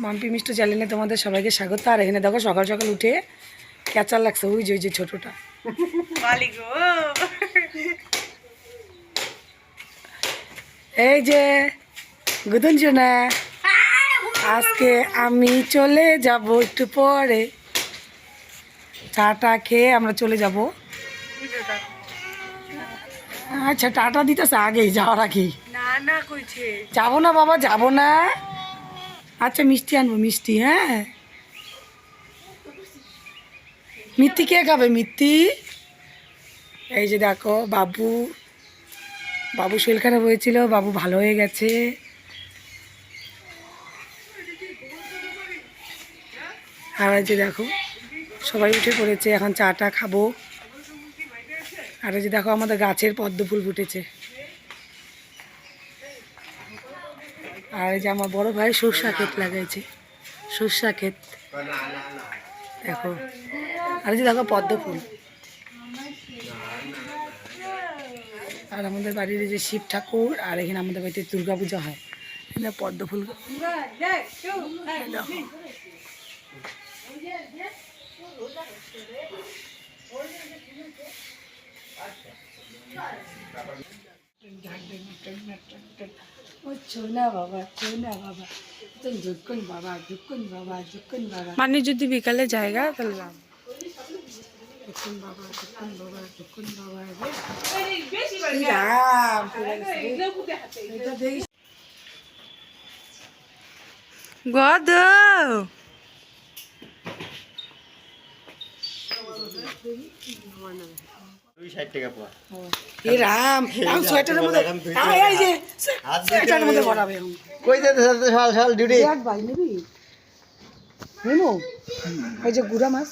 মাম্পি মিষ্টি চ্যানেলে তোমাদের সবাইকে স্বাগত। আর এখানে দেখো সকাল সকাল উঠে ক্যাচার লাগছে। ওই যে ওই যে ছোটোটা। এই যে গুদন না আজকে আমি চলে যাব একটু পরে। চাটা খেয়ে আমরা চলে যাব। আচ্ছা টাটা দিতেছে আগেই যাওয়ার আগেই। না না কইছে। যাব না বাবা যাব না। আচ্ছা মিষ্টি আনব, মিষ্টি হ্যাঁ। মিত্তি কে খাবে, মিত্তি? এই যে দেখো, বাবু। বাবু শরীর খারাপ হয়েছিল, বাবু ভালো হয়ে গেছে। আর যে দেখো, সবাই উঠে পড়েছে, এখন চাটা খাব। আর যে দেখো, আমাদের গাছের পদ্ম ফুল ফুটেছে। আর এই যে আমার বড় ভাই সর্ষা ক্ষেত লাগাইছে। সর্ষা ক্ষেত। দেখো। আর যে দেখো পদ্ম ফুল। আর আমাদের বাড়ির যে শিব ঠাকুর, আর এখানে আমাদের বাড়িতে দুর্গা পূজা হয়। এখানে পদ্ম ফুল। দেখো। বাবা চোনা বাবা। ঝুকুন বাবা ঝুকুন বাবা ঝুকুন বাবা। মানে যদি বিকালে জায়গা তাহলে যাব। ঝুকুন বাবা ঝুকুন বাবা ঝুকুন বাবা গদ এই যে গুড়া মাছ।